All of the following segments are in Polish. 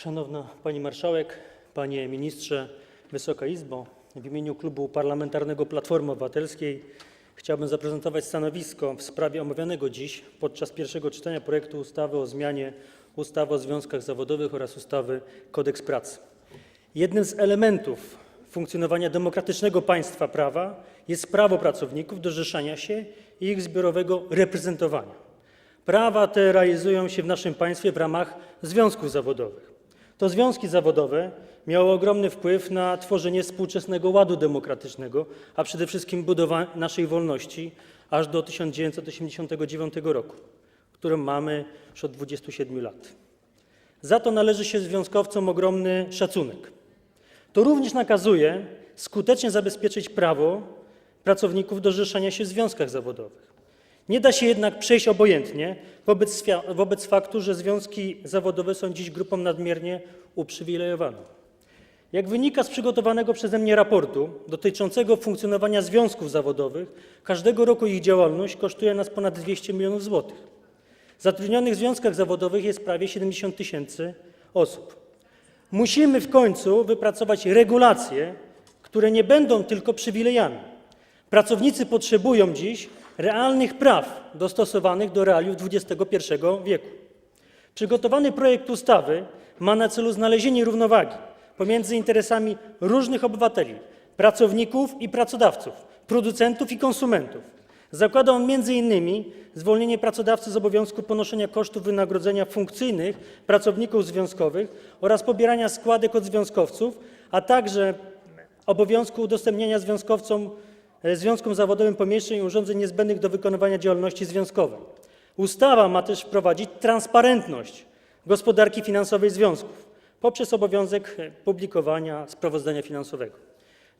Szanowna Pani Marszałek, Panie Ministrze, Wysoka Izbo! W imieniu Klubu Parlamentarnego Platformy Obywatelskiej chciałbym zaprezentować stanowisko w sprawie omawianego dziś podczas pierwszego czytania projektu ustawy o zmianie ustawy o związkach zawodowych oraz ustawy Kodeks pracy. Jednym z elementów funkcjonowania demokratycznego państwa prawa jest prawo pracowników do zrzeszania się i ich zbiorowego reprezentowania. Prawa te realizują się w naszym państwie w ramach związków zawodowych. To związki zawodowe miały ogromny wpływ na tworzenie współczesnego ładu demokratycznego, a przede wszystkim budowę naszej wolności aż do 1989 roku, którą mamy już od 27 lat. Za to należy się związkowcom ogromny szacunek. To również nakazuje skutecznie zabezpieczyć prawo pracowników do zrzeszania się w związkach zawodowych. Nie da się jednak przejść obojętnie wobec, wobec faktu, że związki zawodowe są dziś grupą nadmiernie uprzywilejowaną. Jak wynika z przygotowanego przeze mnie raportu dotyczącego funkcjonowania związków zawodowych, każdego roku ich działalność kosztuje nas ponad 200 milionów złotych. Zatrudnionych w związkach zawodowych jest prawie 70 tysięcy osób. Musimy w końcu wypracować regulacje, które nie będą tylko przywilejami. Pracownicy potrzebują dziś realnych praw dostosowanych do realiów XXI wieku. Przygotowany projekt ustawy ma na celu znalezienie równowagi pomiędzy interesami różnych obywateli, pracowników i pracodawców, producentów i konsumentów. Zakłada on m.in. zwolnienie pracodawcy z obowiązku ponoszenia kosztów wynagrodzenia funkcyjnych pracowników związkowych oraz pobierania składek od związkowców, a także obowiązku udostępniania związkowcom, związkom zawodowym pomieszczeń i urządzeń niezbędnych do wykonywania działalności związkowej. Ustawa ma też wprowadzić transparentność gospodarki finansowej związków poprzez obowiązek e, publikowania sprawozdania finansowego.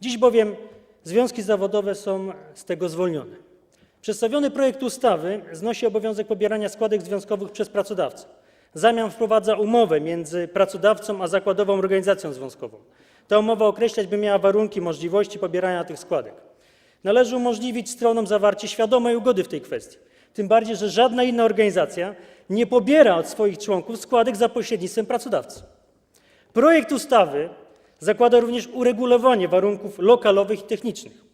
Dziś bowiem związki zawodowe są z tego zwolnione. Przedstawiony projekt ustawy znosi obowiązek pobierania składek związkowych przez pracodawcę. W zamian wprowadza umowę między pracodawcą a zakładową organizacją związkową. Ta umowa określać by miała warunki możliwości pobierania tych składek. Należy umożliwić stronom zawarcie świadomej ugody w tej kwestii. Tym bardziej, że żadna inna organizacja nie pobiera od swoich członków składek za pośrednictwem pracodawcy. Projekt ustawy zakłada również uregulowanie warunków lokalowych i technicznych.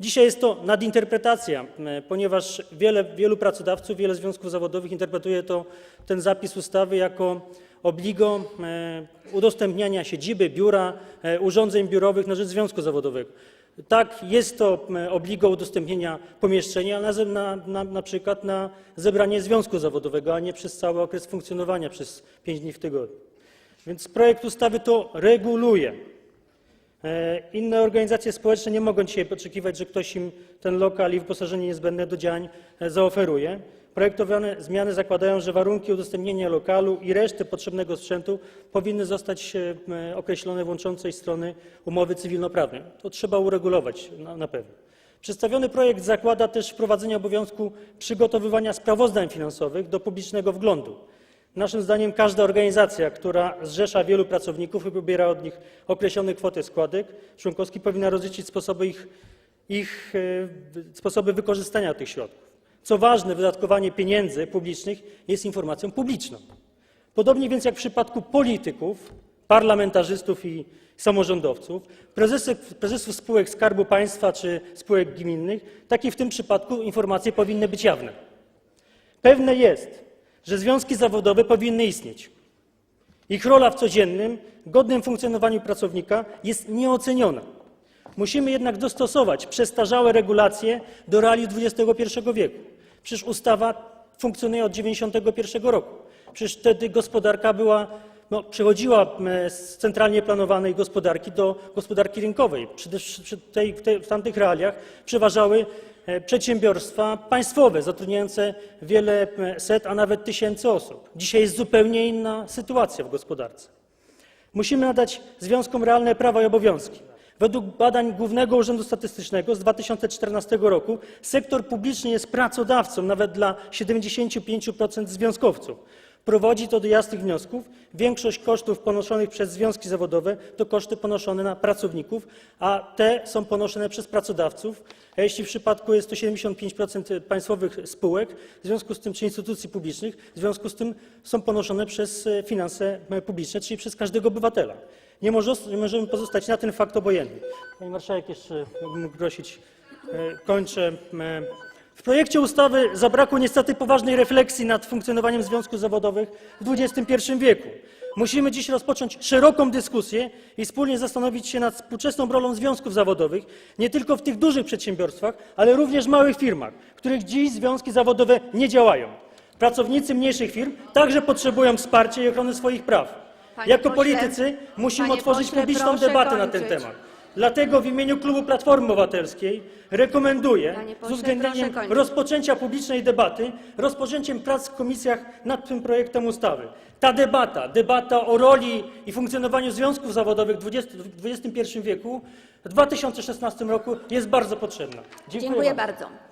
Dzisiaj jest to nadinterpretacja, m, ponieważ wiele, wielu pracodawców, wiele związków zawodowych interpretuje to, ten zapis ustawy jako obligo e, udostępniania siedziby, biura, e, urządzeń biurowych na rzecz związku zawodowego. Tak, jest to obligo udostępnienia pomieszczenia, na, na, na przykład na zebranie związku zawodowego, a nie przez cały okres funkcjonowania przez 5 dni w tygodniu. Więc projekt ustawy to reguluje. E, Inne organizacje społeczne nie mogą dzisiaj oczekiwać, że ktoś im ten lokal i wyposażenie niezbędne do działań e, zaoferuje. Projektowane zmiany zakładają, że warunki udostępnienia lokalu i reszty potrzebnego sprzętu powinny zostać e, określone w łączącej strony umowy cywilnoprawnej. To trzeba uregulować na, pewno. Przedstawiony projekt zakłada też wprowadzenie obowiązku przygotowywania sprawozdań finansowych do publicznego wglądu. Naszym zdaniem każda organizacja, która zrzesza wielu pracowników i pobiera od nich określone kwoty składek członkowskich, powinna rozliczyć e, sposoby wykorzystania tych środków. Co ważne, wydatkowanie pieniędzy publicznych jest informacją publiczną. Podobnie więc jak w przypadku polityków, parlamentarzystów i samorządowców, prezesów, spółek Skarbu Państwa czy spółek gminnych, tak i w tym przypadku informacje powinny być jawne. Pewne jest, że związki zawodowe powinny istnieć. Ich rola w codziennym, godnym funkcjonowaniu pracownika jest nieoceniona. Musimy jednak dostosować przestarzałe regulacje do realiów XXI wieku. Przecież ustawa funkcjonuje od 1991 roku. Przecież wtedy gospodarka była, no, przechodziła z centralnie planowanej gospodarki do gospodarki rynkowej. Przy, przy tej, tej, w tamtych realiach przeważały e, przedsiębiorstwa państwowe zatrudniające wiele set, a nawet tysięcy osób. Dzisiaj jest zupełnie inna sytuacja w gospodarce. Musimy nadać związkom realne prawa i obowiązki. Według badań Głównego Urzędu Statystycznego z 2014 roku sektor publiczny jest pracodawcą nawet dla 75% związkowców. Prowadzi to do jasnych wniosków. Większość kosztów ponoszonych przez związki zawodowe to koszty ponoszone na pracowników, a te są ponoszone przez pracodawców. A jeśli w przypadku jest to 75% państwowych spółek, czy instytucji publicznych, w związku z tym są ponoszone przez e, finanse e, publiczne, czyli przez każdego obywatela. Nie, może, nie możemy pozostać na ten fakt obojętni. Pani marszałek, jeszcze jakbym mógł prosić, e, kończę. W projekcie ustawy zabrakło niestety poważnej refleksji nad funkcjonowaniem związków zawodowych w XXI wieku. Musimy dziś rozpocząć szeroką dyskusję i wspólnie zastanowić się nad współczesną rolą związków zawodowych, nie tylko w tych dużych przedsiębiorstwach, ale również w małych firmach, w których dziś związki zawodowe nie działają. Pracownicy mniejszych firm także potrzebują wsparcia i ochrony swoich praw. Panie Jako pośle, politycy musimy panie otworzyć pośle, publiczną proszę debatę na ten kończyć. temat. Dlatego w imieniu klubu Platformy Obywatelskiej rekomenduję Panie z pośle, uwzględnieniem proszę kończyć. rozpoczęcia publicznej debaty, rozpoczęciem prac w komisjach nad tym projektem ustawy. Ta debata, debata o roli i funkcjonowaniu związków zawodowych w XX w XXI wieku w 2016 roku jest bardzo potrzebna. Dziękuję bardzo. bardzo.